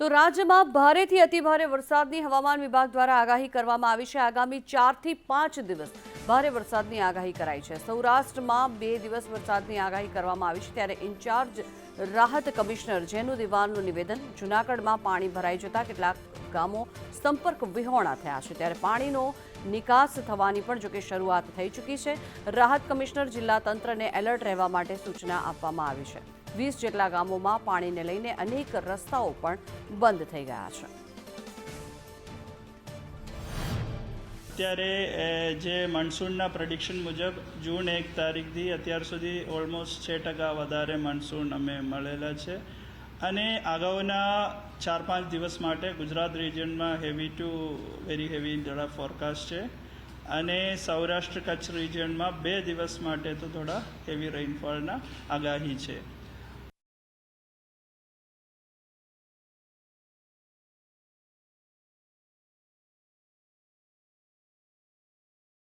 તો રાજ્યમાં ભારેથી અતિભારે વરસાદની હવામાન વિભાગ દ્વારા આગાહી કરવામાં આવી છે. આગામી ચારથી પાંચ દિવસ ભારે વરસાદની આગાહી કરાઈ છે. સૌરાષ્ટ્રમાં બે દિવસ વરસાદની આગાહી કરવામાં આવી છે ત્યારે ઇન્ચાર્જ રાહત કમિશનર જેનુ દિવાનનું નિવેદન, જૂનાગઢમાં પાણી ભરાઈ જતા કેટલાક ગામો સંપર્ક વિહોણા થયા છે. ત્યારે પાણીનો નિકાસ થવાની પણ જોકે શરૂઆત થઈ ચૂકી છે. રાહત કમિશનર જિલ્લા તંત્રને એલર્ટ રહેવા માટે સૂચના આપવામાં આવી છે. વીસ જેટલા ગામોમાં પાણીને લઈને અનેક રસ્તાઓ પણ બંધ થઈ ગયા છે. અત્યારે જે મોન્સૂનના પ્રેડિક્શન મુજબ જૂન એક તારીખથી અત્યાર સુધી ઓલમોસ્ટ છ ટકા વધારે મોન્સૂન અમે મળેલા છે. અને અગાઉના ચાર પાંચ દિવસ માટે ગુજરાત રિજિયનમાં હેવી ટુ વેરી હેવી થોડા ફોરકાસ્ટ છે. અને સૌરાષ્ટ્ર કચ્છ રિજિયનમાં બે દિવસ માટે તો થોડા હેવી રેઇનફોલના આગાહી છે.